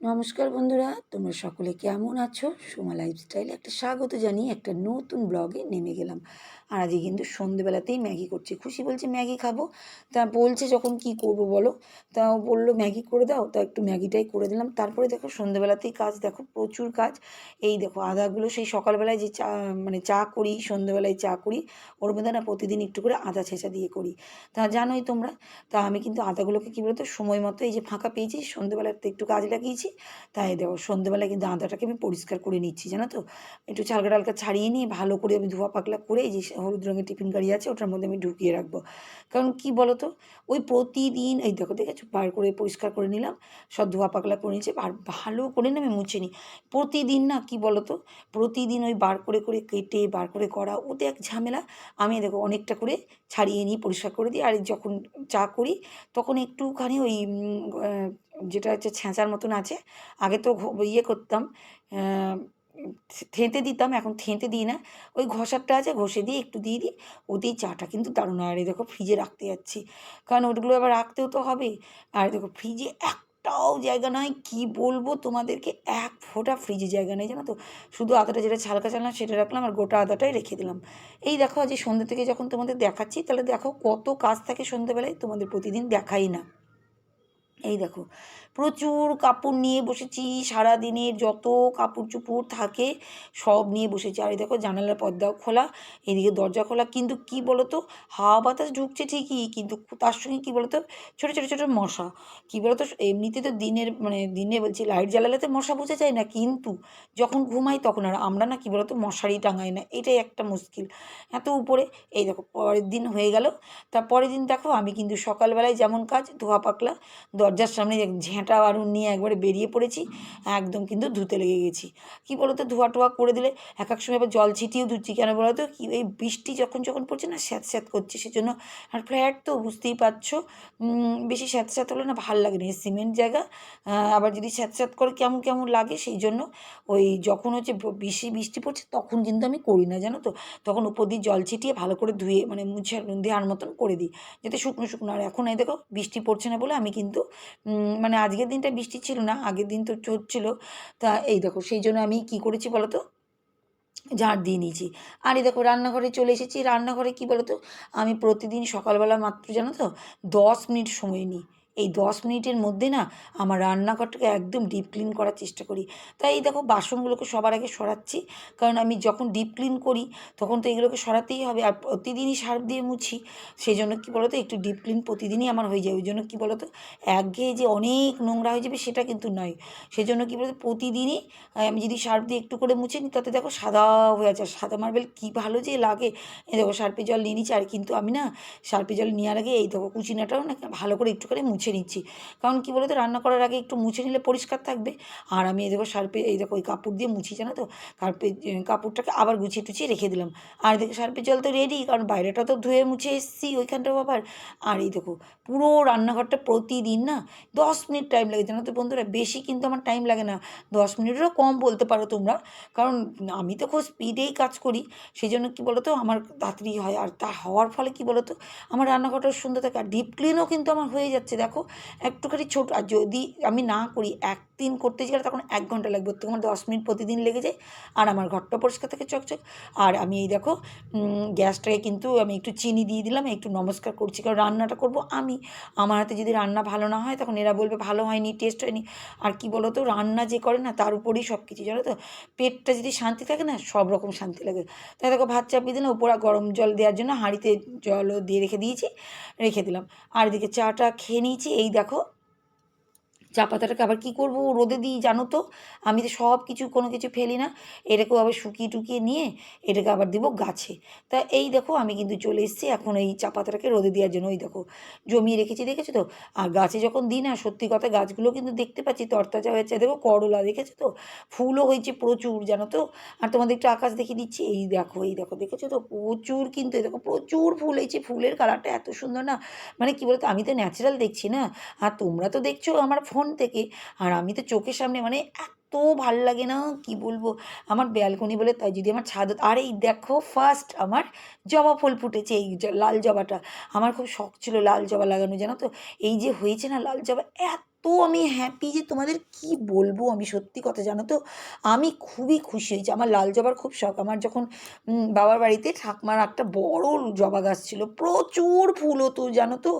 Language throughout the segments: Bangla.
নমস্কার বন্ধুরা, তোমরা সকলে কেমন আছো? সোমা লাইফস্টাইলে একটা স্বাগত জানিয়ে একটা নতুন ব্লগে নেমে গেলাম। আর আজকে কিন্তু সন্ধেবেলাতেই ম্যাগি করছি। খুশি বলছে, ম্যাগি খাব? তা বলছে, যখন কি করব বলো? তা ও বলল, ম্যাগি করে দাও। তা একটু ম্যাগিটাই করে দিলাম। তারপরে দেখো, সন্ধেবেলাতেই কাজ দেখো, প্রচুর কাজ। এই দেখো, আদাগুলো সেই সকালবেলায় যে চা মানে চা করি, সন্ধেবেলায় চা করি, ওর মধ্যে না প্রতিদিন একটু করে আদা ছেঁচা দিয়ে করি। তা জানোই তোমরা, তা আমি কিন্তু আদাগুলোকে কী বলতো, সময় মতো এই যে ফাঁকা পেয়েছি সন্ধেবেলাতে একটু কাজ লাগিয়েছি। তাই দেখো, সন্ধেবেলায় কিন্তু আদাটাকে আমি পরিষ্কার করে নিচ্ছি, জানো তো? একটু চালকা টালকা ছাড়িয়ে নিয়ে ভালো করে আমি ধোয়া পাকলা করে যে হলুদ রঙের টিফিন গাড়ি আছে, ওটার মধ্যে আমি ঢুকিয়ে রাখব। কারণ কি বলো তো ওই প্রতিদিন, এই দেখো, দেখেছ? বার করে পরিষ্কার করে নিলাম, সব ধোয়া পাকলা করে নিয়েছি, আর ভালো করে না আমি মুছে নিই। প্রতিদিন না কি বলো তো প্রতিদিন ওই বার করে করে কেটে, বার করে করা, ওতে এক ঝামেলা। আমি দেখো, অনেকটা করে ছাড়িয়ে নিই পরিষ্কার করে দিই, আর যখন চা করি, তখন একটুখানি ওই যেটা হচ্ছে ছ্যাঁচার মতন আছে। আগে তো ইয়ে করতাম থেঁতে দিতাম, এখন থেঁতে দিই না। ওই ঘষারটা আছে, ঘষে দিয়ে একটু দিয়ে দিই ওতেই চাটা কিন্তু দারুণ। আর দেখো ফ্রিজে রাখতে যাচ্ছি। কারণ ওগুলো আবার রাখতেও তো হবে। আর দেখো ফ্রিজে একটাও জায়গা নয়, কি বলব তোমাদেরকে? এক ফোঁটা ফ্রিজে জায়গা নেই, জানো তো? শুধু আদাটা যেটা ছালকা চালনা সেটা রাখলাম আর গোটা আদাটাই রেখে দিলাম। এই দেখো আজ সন্ধ্যে থেকে যখন তোমাদের দেখাচ্ছি, তাহলে দেখো কত কাজ থাকে সন্ধ্যেবেলায়, তোমাদের প্রতিদিন দেখাই না। এই দেখো প্রচুর কাপড় নিয়ে বসেছি সারা দিনের যত কাপড় চুপড় থাকে সব নিয়ে বসেছি। আর এই দেখো জানালার পর্দাও খোলা, এদিকে দরজা খোলা। কিন্তু কি বলতো, হাওয়া বাতাস ঢুকছে ঠিকই, কিন্তু তার সঙ্গে কী বলতো, ছোটো ছোটো ছোটো মশা। কী বলতো, এমনিতে তো দিনের মানে দিনে বলছি লাইট জ্বালালে তো মশা বোঝা যায় না, কিন্তু যখন ঘুমাই তখন আর আমরা না কী বলতো, মশারি টাঙাই না, এটাই একটা মুশকিল। এত উপরে, এই দেখো পরের দিন হয়ে গেল। তার পরের দিন দেখো আমি কিন্তু সকালবেলায় যেমন কাজ ধোয়া পাকলা, দরজার সামনে ঝেঁটা বারুন নিয়ে একবারে বেরিয়ে পড়েছি, একদম কিন্তু ধুতে লেগে গেছি। কি বলো তো ধোয়া টোয়া করে দিলে এক এক সময় আবার জল ছিটিয়েও ধুচ্ছি, কেন বলো তো কি এই বৃষ্টি যখন যখন পড়ছে না, স্যাঁত স্যাঁত করছে, সেজন্য আর ফ্ল্যাট তো বুঝতেই পারছ বেশি স্যাঁত স্যাঁত হলে না ভালো লাগে না। সিমেন্ট জায়গা আবার যদি স্যাঁত স্যাঁত করে কেমন কেমন লাগে, সেই জন্য ওই যখন হচ্ছে বেশি বৃষ্টি পড়ছে, তখন কিন্তু আমি করি না, জানো তো? তখন উপর দিয়ে জল ছিটিয়ে ভালো করে ধুয়ে মানে মুছে দেওয়ার মতন করে দিই, যাতে শুকনো শুকনো। আর এখন এই দেখো, বৃষ্টি পড়ছে না বলে আমি কিন্তু মানে আজকের দিনটা বৃষ্টি ছিল না, আগের দিন তো হচ্ছিল তা এই দেখো, সেই জন্য আমি কি করেছি বলো তো ঝাঁট দিয়ে নিয়েছি। আর এই দেখো, রান্নাঘরে চলে এসেছি। রান্নাঘরে কি বলো তো আমি প্রতিদিন সকালবেলা মাত্র জানো তো দশ মিনিট সময় নিই। এই দশ মিনিটের মধ্যে না আমার রান্নাঘরটাকে একদম ডিপ ক্লিন করার চেষ্টা করি। তাই এই দেখো বাসনগুলোকে সবার আগে সরাচ্ছি। কারণ আমি যখন ডিপ ক্লিন করি, তখন তো এগুলোকে সরাতেই হবে। আর প্রতিদিনই সার্ফ দিয়ে মুছি সেই জন্য কী বলো তো একটু ডিপ ক্লিন প্রতিদিনই আমার হয়ে যায়। ওই জন্য কী বলো তো একঘেয়ে যে অনেক নোংরা হয়ে যাবে সেটা কিন্তু নয়। সেই জন্য কী বলতো, প্রতিদিনই আমি যদি সার্ফ দিয়ে একটু করে মুছে নিই, তাতে দেখো সাদা হয়ে আছে সাদা মার্বেল কী ভালো যে লাগে। দেখো সার্পে জল নিয়ে নিচ্ছি। আর কিন্তু আমি না সার্পে জল নেওয়ার আগে এই দেখো কুচিনাটাও না ভালো করে একটু করে মুছে মুছে নিচ্ছি। কারণ কী বলো তো রান্না করার আগে একটু মুছে নিলে পরিষ্কার থাকবে। আর আমি এই দেখো সার্পে, এই দেখো ওই কাপড় দিয়ে মুছি, জানো তো? কার্পে কাপড়টাকে আবার গুছিয়ে টুছিয়ে রেখে দিলাম। আর দেখো সার্পের জল তো রেডি কারণ বাইরেটা তো ধুয়ে মুছে এসেছি ওইখানটাও আবার। আর এই দেখো, পুরো রান্নাঘরটা প্রতিদিন না, দশ মিনিট টাইম লাগে, জানো তো বন্ধুরা? বেশি কিন্তু আমার টাইম লাগে না। দশ মিনিটেরও কম বলতে পারো তোমরা। কারণ আমি তো খুব স্পিডেই কাজ করি। সেই জন্য কী বলো তো আমার তাড়াতাড়ি হয়। আর তা হওয়ার ফলে কী বলো তো আমার রান্নাঘরটা সুন্দর থাকে। আর ডিপ ক্লিনও কিন্তু আমার হয়ে যাচ্ছে, দেখো। একটুখানি ছোট আর যদি আমি না করি এক দিন করতে গেলে তখন এক ঘণ্টা লাগবে তোমার দশ মিনিট প্রতিদিন লেগে যায়। আর আমার ঘরটা পরিষ্কার থাকে চকচক। আর আমি এই দেখো গ্যাসটাকে কিন্তু আমি একটু চিনি দিয়ে দিলাম, একটু নমস্কার করছি, কারণ রান্নাটা করব আমি। আমার হাতে যদি রান্না ভালো না হয়, তখন এরা বলবে ভালো হয়নি টেস্ট হয়নি। আর কি বলো তো রান্না যে করে না, তার উপরেই সব কিছু, জানো তো? পেটটা যদি শান্তি থাকে না, সব রকম শান্তি লাগে। তাই দেখো, ভাত চাপিয়ে দিলাম, উপরে গরম জল দেওয়ার জন্য হাঁড়িতে জলও দিয়ে রেখে দিয়েছি, রেখে দিলাম। আর এদিকে চাটা খেয়ে নিয়েছি, এই দেখো চা পাতাটাকে আবার কী করব? রোদে দিই, জানো তো? আমি তো সব কিছু, কোনো কিছু ফেলি না। এটাকেও আবার শুকিয়ে টুকিয়ে নিয়ে এটাকে আবার দিব গাছে। তা এই দেখো, আমি কিন্তু চলে এসেছি এখন এই চা পাতাটাকে রোদে দেওয়ার জন্য। ওই দেখো, জমিয়ে রেখেছি, দেখেছ তো? আর গাছে যখন দিই না, সত্যি কথা গাছগুলো কিন্তু দেখতে পাচ্ছি, তরতাজা হয়েছে। দেখো, করলা, দেখেছ তো? ফুলও হয়েছে প্রচুর, জানো তো? আর তোমাদের একটু আকাশ দেখিয়ে দিচ্ছি। এই দেখো এই দেখো, দেখেছ তো? প্রচুর কিন্তু, এই দেখো, প্রচুর ফুল হয়েছে। ফুলের কালারটা এত সুন্দর না। মানে কী বলতো, আমি তো ন্যাচারাল দেখছি না। আর তোমরা তো দেখছ আমার ফোন ফোন থেকে। আর আমি তো চোখের সামনে মানে এত ভালো লাগে না, কি বলব? আমার ব্যালকনি বলে তাই যদি আমার ছাদ আর এই দেখো ফার্স্ট আমার জবা ফুল ফুটেছে, এই লাল জবাটা। আমার খুব শখ ছিল লাল জবা লাগানো জানো তো? এই যে হয়েছে না লাল জবা, এত আমি হ্যাপি যে তোমাদের কি বলব আমি সত্যি কথা জানো তো? আমি খুবই খুশি হয়েছি। আমার লাল জবার খুব শখ। আমার যখন বাবার বাড়িতে ঠাকমার একটা বড় জবা গাছ ছিল, প্রচুর ফুল হতো জানো তো?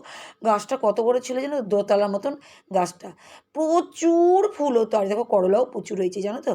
গাছটা কত বড় ছিল জানো দোতলার মতন গাছটা। প্রচুর ফুল হতো। আর দেখো করলাও প্রচুর হয়েছে জানো তো?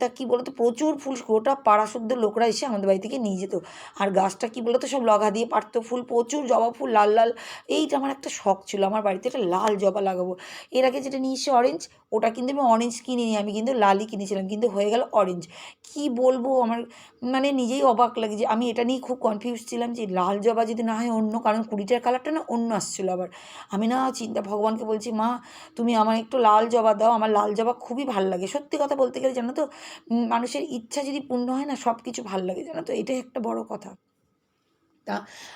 তা কী বলতো? প্রচুর ফুল, গোটা পাড়া শুদ্ধ লোকরা এসে আমাদের বাড়ি থেকে নিয়ে যেত। আর গাছটা কী বলতো? সব লগা দিয়ে পারতো ফুল, প্রচুর জবা ফুল, লাল লাল। এইটা আমার একটা শখ ছিল। আমার বাড়িতে একটা লাল জবা লাগাবো। এর আগে যেটা নিয়ে এসে অরেঞ্জ ওটা কিন্তু আমি অরেঞ্জ কিনিনি, আমি কিন্তু লালই কিনেছিলাম, কিন্তু হয়ে গেল অরেঞ্জ কি বলব আমার মানে নিজেই অবাক লাগে যে আমি এটা নিয়ে খুব কনফিউজ ছিলাম যে লাল জবা যদি না হয় অন্য, কারণ কুড়িটার কালারটা না অন্য আসছিল আবার। আমি না চিন্তা, ভগবানকে বলছি, মা, তুমি আমার একটু লাল জবা দাও, আমার লাল জবা খুবই ভালো লাগে। সত্যি কথা বলতে গেলে জানো তো মানুষের ইচ্ছা যদি পূর্ণ হয় না সব কিছু ভালো লাগে, জানো তো? এটাই একটা বড় কথা। তা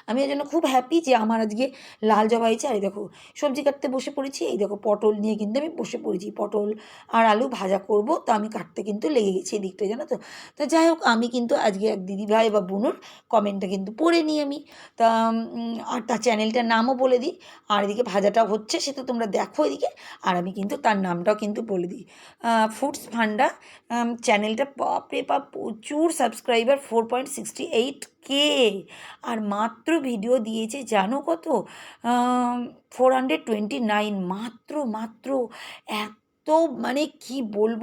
আমি এই জন্য খুব হ্যাপি যে আমার আজকে লাল জবা হয়েছে। আর এই দেখো, সবজি কাটতে বসে পড়েছি। এই দেখো, পটল নিয়ে কিন্তু আমি বসে পড়েছি। পটল আর আলু ভাজা করব। তা আমি কাটতে কিন্তু লেগে গেছি এদিকটা জানো তো? তা যাই হোক, আমি কিন্তু আজকে এক দিদি ভাই বা বোনুর কমেন্টটা কিন্তু পড়ে নিই আমি। তা আর তার চ্যানেলটার নামও বলে দিই। আর এদিকে ভাজাটা হচ্ছে, সেটা তোমরা দেখো এদিকে। আর আমি কিন্তু তার নামটাও কিন্তু বলে দিই। ফুডস ফান্ডা চ্যানেলটা বাপরে বাপ, প্রচুর subscriber four point sixty eight K আর মাত্র ভিডিও দিয়েছে জানো কত? ফোর হান্ড্রেড টোয়েন্টি নাইন মাত্র মাত্র এত মানে কি বলব?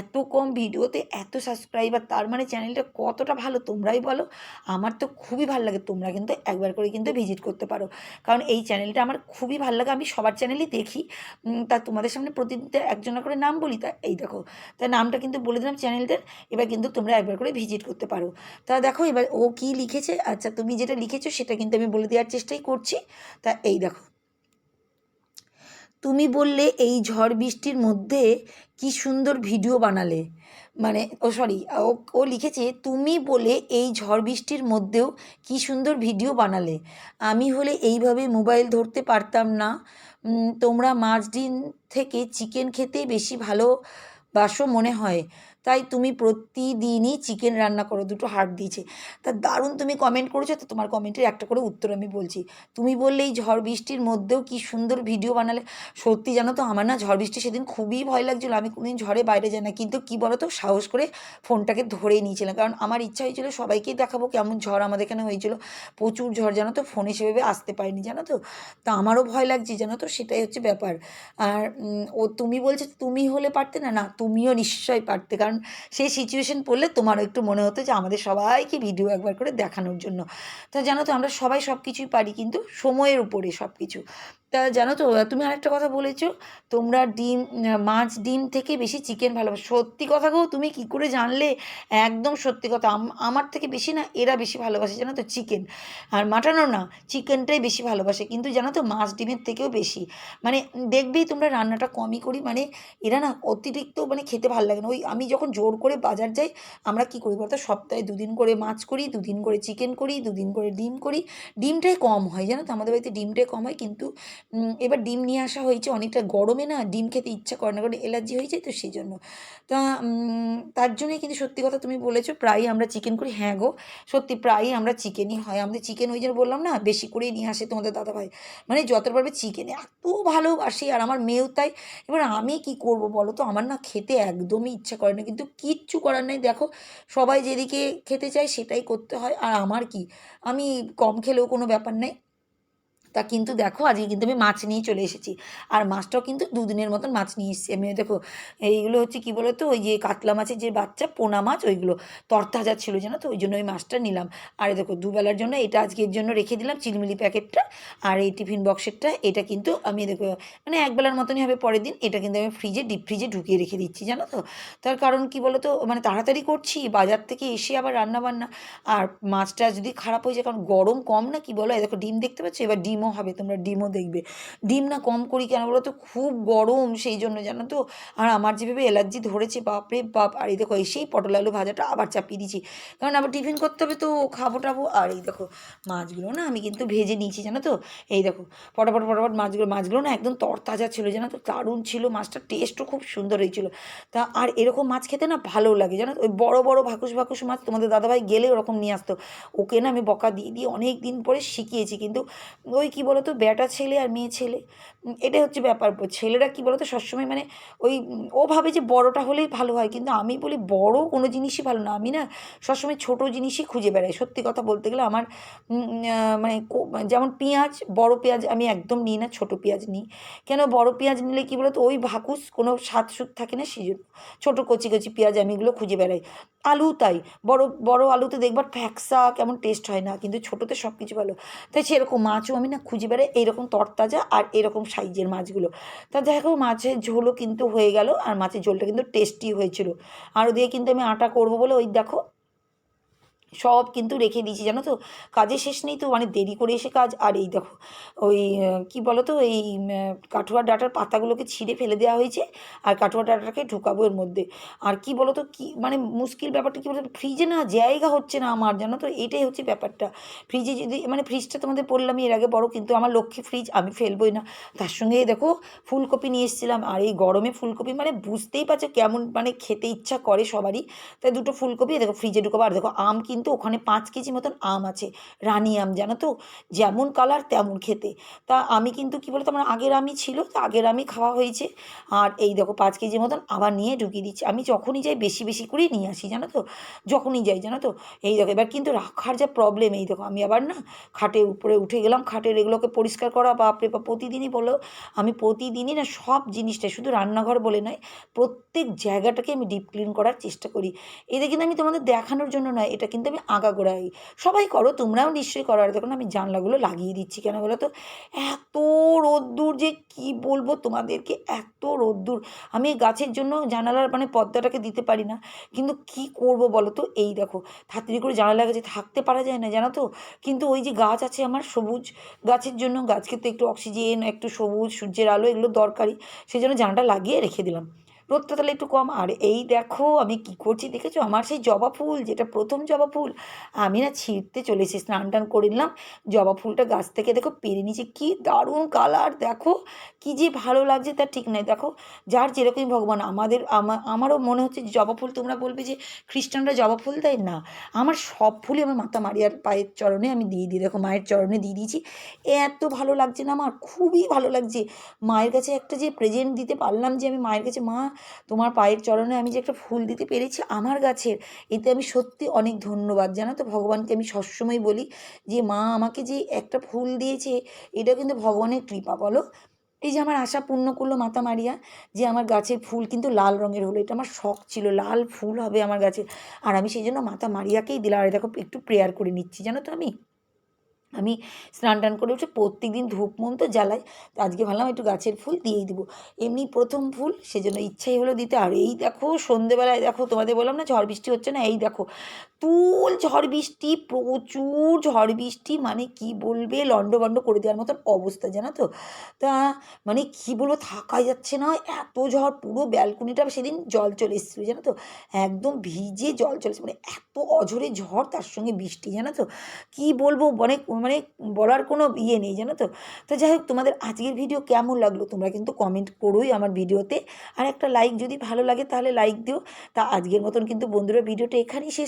এত কম ভিডিওতে এত সাবস্ক্রাইবার তার মানে চ্যানেলটা কতটা ভালো তোমরাই বলো? আমার তো খুবই ভালো লাগে, তোমরা কিন্তু একবার করে কিন্তু ভিজিট করতে পারো। কারণ এই চ্যানেলটা আমার খুবই ভালো লাগে, আমি সবার চ্যানেলই দেখি। তা তোমাদের সামনে প্রতিদিন তো একজনা করে নাম বলি? তা এই দেখো, তা নামটা কিন্তু বলে দিলাম চ্যানেলটার এবার কিন্তু তোমরা একবার করে ভিজিট করতে পারো। তা দেখো, এবার ও কি লিখেছে? আচ্ছা তুমি যেটা লিখেছো, সেটা কিন্তু আমি বলে দেওয়ার চেষ্টাই করছি। তা এই দেখো তুমি বললে এই ঝড় বৃষ্টির মধ্যে কি সুন্দর ভিডিও বানালে। মানে ও সরি, ও ও লিখেছে, তুমি বলে এই ঝড় বৃষ্টির মধ্যেও কি সুন্দর ভিডিও বানালে। আমি হলে এইভাবে মোবাইল ধরতে পারতাম না। তোমরা মাছ ডিম থেকে চিকেন খেতে বেশি ভালো বাসো মনে হয়। তাই তুমি প্রতিদিনই চিকেন রান্না করো, দুটো হার্ট দিয়েছে। তা দারুণ তুমি কমেন্ট করেছ, তো তোমার কমেন্টের একটা করে উত্তর আমি বলছি। তুমি বললে এই ঝড় বৃষ্টির মধ্যেও কি সুন্দর ভিডিও বানালে। সত্যি জানো তো, আমার না ঝড় বৃষ্টি সেদিন খুবই ভয় লাগছিল। আমি কোনোদিন ঝড়ে বাইরে যাই না, কিন্তু কী বলো তো সাহস করে ফোনটাকে ধরেই নিয়েছিলাম। কারণ আমার ইচ্ছা হয়েছিল সবাইকেই দেখাবো কেমন ঝড় আমাদের এখানে হয়েছিল। প্রচুর ঝড় জানো তো ফোনে সেভাবে আসতে পারিনি, জানো তো। তা আমারও ভয় লাগছে, জানো তো, সেটাই হচ্ছে ব্যাপার। আর ও তুমি বলছো, তুমি হলে পারতে না? না, তুমিও নিশ্চয়ই পারতে। কারণ সেই সিচুয়েশন পড়লে তোমারও একটু মনে হতো যে আমাদের সবাইকে ভিডিও একবার করে দেখানোর জন্য। তা জানো তো, আমরা সবাই সব কিছুই পারি কিন্তু সময়ের উপরে সব কিছু তা জানো তো, তুমি আরেকটা কথা বলেছ, তোমরা ডিম, মাছ ডিম থেকে বেশি চিকেন ভালোবাসো। সত্যি কথা গো, তুমি কি করে জানলে? একদম সত্যি কথা আমার থেকে বেশি না, এরা বেশি ভালোবাসে, জানো তো চিকেন আর মাটানো না চিকেনটাই বেশি ভালোবাসে, কিন্তু জানো তো, মাছ ডিমের থেকেও বেশি। মানে দেখবেই তোমরা রান্নাটা কমই করি মানে এরা না অতিরিক্ত মানে খেতে ভালো লাগে না। ওই আমি যখন জোর করে বাজার যাই, আমরা কী করি বলতো, সপ্তাহে দুদিন করে মাছ করি, দুদিন করে চিকেন করি, দুদিন করে ডিম করি। ডিমটাই কম হয়, জানো তো, আমাদের বাড়িতে ডিমটাই কম হয়, কিন্তু এবার ডিম নিয়ে আসা হয়েছে, অনেকটা গরমে না ডিম খেতে ইচ্ছা করে না, কারণ অ্যালার্জি হয়ে যায় তো সেই জন্য তা তার জন্যই কিন্তু সত্যি কথা তুমি বলেছ, প্রায়ই আমরা চিকেন করি। হ্যাঁ গো, সত্যি প্রায়ই আমরা চিকেনই হয়। আমাদের চিকেন ওই জন্য বললাম না, বেশি করেই নিয়ে আসে তোমাদের দাদাভাই। মানে যত পারবে চিকেন এত ভালোবাসি, আর আমার মেয়েও তাই। এবার আমি কি করব বলো তো? আমার না খেতে একদমই ইচ্ছা করে না, কিন্তু কিচ্ছু করার নেই। দেখো, সবাই যেদিকে খেতে চায় সেটাই করতে হয়। আর আমার কি? আমি কম খেলেও কোনো ব্যাপার নেই। তা কিন্তু দেখো, আজকে কিন্তু আমি মাছ নিয়ে চলে এসেছি। আর মাছটাও কিন্তু দুদিনের মতন মাছ নিয়ে এসেছি। আমি দেখো, এইগুলো হচ্ছে কী বলো তো ওই যে কাতলা মাছের যে বাচ্চা, পোনা মাছ, ওইগুলো তরতাজা ছিল, জানো তো, ওই জন্য ওই মাছটা নিলাম। আর দেখো, দুবেলার জন্য এটা আজকের জন্য রেখে দিলাম চিলমিলি প্যাকেটটা। আর এই টিফিন বক্সেরটা, এটা কিন্তু আমি দেখো মানে একবেলার মতনই হবে পরের দিন। এটা কিন্তু আমি ফ্রিজে, ডিপ ফ্রিজে ঢুকিয়ে রেখে দিচ্ছি, জানো তো। তার কারণ কি বলো তো মানে তাড়াতাড়ি করছি, বাজার থেকে এসে আবার রান্না বান্না আর মাছটা যদি খারাপ হয়ে যায়, কারণ গরম কম না, কি বলো? দেখো, ডিম দেখতে পাচ্ছ? এবার ডিমও হবে, তোমরা ডিমও দেখবে। ডিম না কম করি কেন বলো তো? খুব গরম, সেই জন্য জানো তো? আর আমার যেভাবে অ্যালার্জি ধরেছে, বাপরে বাপ! আর এই দেখো, এসেই পটল আলু ভাজাটা আবার চাপিয়ে দিচ্ছি কারণ আবার টিফিন করতে হবে তো, খাব টাবো। আর এই দেখো, মাছগুলো না আমি কিন্তু ভেজে নিয়েছি, জানো তো? এই দেখো ফটাফট ফটাফট মাছগুলো মাছগুলো না একদম তরতাজা ছিল, জানো তো? দারুণ ছিল মাছটার টেস্টও খুব সুন্দর হয়েছিল। তা আর এরকম মাছ খেতে না ভালো লাগে, জানো? ওই বড় বড় ভাকুস ভাকুস মাছ তোমাদের দাদাভাই গেলে ওরকম নিয়ে আসতো। ওকে না আমি বকা দিয়ে দিয়ে অনেক দিন পরে শিখিয়েছি, কিন্তু ওই কী বলো তো বেটা ছেলে আর মেয়ে ছেলে। এটাই হচ্ছে ব্যাপার। ছেলেরা কী বলতো? সবসময় মানে ওই ও ভাবে যে বড়টা হলেই ভালো হয়। কিন্তু আমি বলি বড় কোনো জিনিসই ভালো না। আমি না সবসময় ছোটো জিনিসই খুঁজে বেড়াই। সত্যি কথা বলতে গেলে আমার মানে যেমন পেঁয়াজ, বড় পেঁয়াজ আমি একদম নিই না, ছোটো পেঁয়াজ নিই। কেন? বড় পেঁয়াজ নিলে কী বলো তো ওই ভাকুস কোনো স্বাদ সুদ থাকে না সেই জন্য ছোটো কচি কচি পেঁয়াজ আমি এগুলো খুঁজে বেড়াই। আলু তাই। বড় বড় আলুতে দেখবার ফ্যাকসা কেমন টেস্ট হয় না। কিন্তু ছোটোতে সব কিছু ভালো। তাই সেরকম মাছও আমি না খুঁজে বেড়ায় এইরকম তরতাজা আর এরকম সাইজের মাছগুলো। তা যাই হোক, মাছের ঝোলও কিন্তু হয়ে গেল আর মাছের ঝোলটা কিন্তু টেস্টি হয়েছিল। আর ওদিকে কিন্তু আমি আটা করব বলে ওই দেখো সব কিন্তু রেখে দিয়েছি জানো তো? কাজের শেষ নেই তো মানে দেরি করে এসে কাজ। আর এই দেখো ওই কি বলো তো এই আহ, কাঠুয়ার ডাটার পাতাগুলোকে ছিঁড়ে ফেলে দেওয়া হয়েছে আর কাঠুয়ার ডাটাকে ঢুকাবো এর মধ্যে। আর কি বলো তো কি মানে মুশকিল ব্যাপারটা কী বলতো? ফ্রিজে না জায়গা হচ্ছে না আমার জানো তো? এটাই হচ্ছে ব্যাপারটা। ফ্রিজে যদি মানে ফ্রিজটা তোমাদের বললামই এর আগে বড় কিন্তু আমার লক্ষ্মী ফ্রিজ আমি ফেলবোই না। তার সঙ্গে দেখো ফুলকপি নিয়ে এসেছিলাম। আর এই গরমে ফুলকপি মানে বুঝতেই পারছ কেমন মানে খেতে ইচ্ছা করে সবারই। তাই দুটো ফুলকপি দেখো ফ্রিজে ঢুকাবো। আর দেখো আম কিন্তু ওখানে পাঁচ কেজি মতন আম আছে, রানি আম, জানো তো? যেমন কালার তেমন খেতে। তা আমি কিন্তু কী বলতো, আমার আগের আমই ছিল, তো আগের আমই খাওয়া হয়েছে। আর এই দেখো পাঁচ কেজি মতন আবার নিয়ে ঢুকিয়ে দিচ্ছি। আমি যখনই যাই বেশি বেশি করেই নিয়ে আসি, জানো তো? যখনই যাই, জানো তো? এই দেখো, এবার কিন্তু রাখার যা প্রবলেম এই দেখো, আমি আবার না খাটের উপরে উঠে গেলাম। খাটের এগুলোকে পরিষ্কার করা, বাপরে বা প্রতিদিনই বলো। আমি প্রতিদিনই না সব জিনিসটা, শুধু রান্নাঘর বলে নয়, প্রত্যেক জায়গাটাকে আমি ডিপ ক্লিন করার চেষ্টা করি। এটা কিন্তু আমি তোমাদের দেখানোর জন্য নয়, এটা কিন্তু আমি আগাগোড়াই। সবাই করো, তোমরাও নিশ্চয়ই করো। আর দেখুন আমি জানলাগুলো লাগিয়ে দিচ্ছি কেন বলো তো? এত রোদ্দুর যে কি বলব তোমাদেরকে, এত রোদ্দুর। আমি গাছের জন্য জানালার মানে পর্দাটাকে দিতে পারি না। কিন্তু কি করব বলো তো? এই দেখো, তাড়াতাড়ি করে জানালা গাছে, থাকতে পারা যায় না, জানো তো? কিন্তু ওই যে গাছ আছে আমার সবুজ গাছের জন্য, গাছকে তো একটু অক্সিজেন একটু সবুজ, সূর্যের আলো, এগুলো দরকারি সেই জন্য জানাটা লাগিয়ে রেখে দিলাম। রোদটা তাহলে একটু কম। আর এই দেখো, আমি কি করছি দেখেছ? আমার সেই জবা ফুল, যেটা প্রথম জবা ফুল, আমি না ছিঁড়তে চলে এসেছি, স্নান টান করে নিলাম। জবা ফুলটা গাছ থেকে দেখো পেরে নিয়েছি, কি দারুণ কালার দেখো, কি যে ভালো লাগছে তার ঠিক নাই দেখো, যার যেরকমই ভগবান, আমাদের, আমা- আমারও মনে হচ্ছে জবা ফুল, তোমরা বলবে যে খ্রিস্টানরা জবা ফুল দেয়? না, আমার সব ফুলই আমার মাতা মারিয়ার পায়ের চরণে আমি দিয়ে দিই। দেখো, মায়ের চরণে দিয়ে দিয়েছি। এত ভালো লাগছে না আমার, খুবই ভালো লাগছে। মায়ের কাছে একটা যে প্রেজেন্ট দিতে পারলাম যে আমি মায়ের কাছে, মা তোমার পায়ের চরণে আমি যে একটা ফুল দিতে পেরেছি আমার গাছের, এতে আমি সত্যি অনেক ধন্যবাদ। জানো তো, ভগবানকে আমি সবসময় বলি যে, মা আমাকে যে একটা ফুল দিয়েছে, এটা কিন্তু ভগবানের কৃপা, বলো? এই যে আমার আশা পূর্ণ করল মাতা মারিয়া যে আমার গাছের ফুল কিন্তু লাল রঙের হলো। এটা আমার শখ ছিল, লাল ফুল হবে আমার গাছে। আর আমি সেই জন্য মাতা মারিয়াকেই দিলাম। আর দেখো, একটু প্রেয়ার করে নিচ্ছি। জানো তো আমি? আমি স্নান টান করে উঠে প্রত্যেক দিন ধূপ মোম তো জ্বালাই আজকে ভাবলাম একটু গাছের ফুল দিয়েই দেবো। এমনি প্রথম ফুল, সেজন্য ইচ্ছাই হলো দিতে। আর এই দেখো, সন্ধেবেলায় দেখো, তোমাদের বললাম না ঝড় বৃষ্টি হচ্ছে না, এই দেখো। তুল ঝড় বৃষ্টি, প্রচুর ঝড় বৃষ্টি মানে কি বলবে? লন্ডভন্ড করে দেওয়ার মতন অবস্থা, জানো তো? তা মানে কি বলব? থাকাই যাচ্ছে না। এত ঝড়, পুরো ব্যালকনিটা সেদিন জল চলে এসেছিল, জানো তো? একদম ভিজে জল চলে। মানে এত অঝরে ঝড়, তার সঙ্গে বৃষ্টি, জানো তো? কি বলব? মানে মানে বলার কোনো ইয়ে নেই, জানো তো? তো যাই হোক, তোমাদের আজকের ভিডিও কেমন লাগল? তোমরা কিন্তু কমেন্ট করোই আমার ভিডিওতে। আর একটা লাইক যদি ভালো লাগে, তাহলে লাইক দিও। তা আজকের মতন কিন্তু বন্ধুরা, ভিডিওটা এখানেই শেষ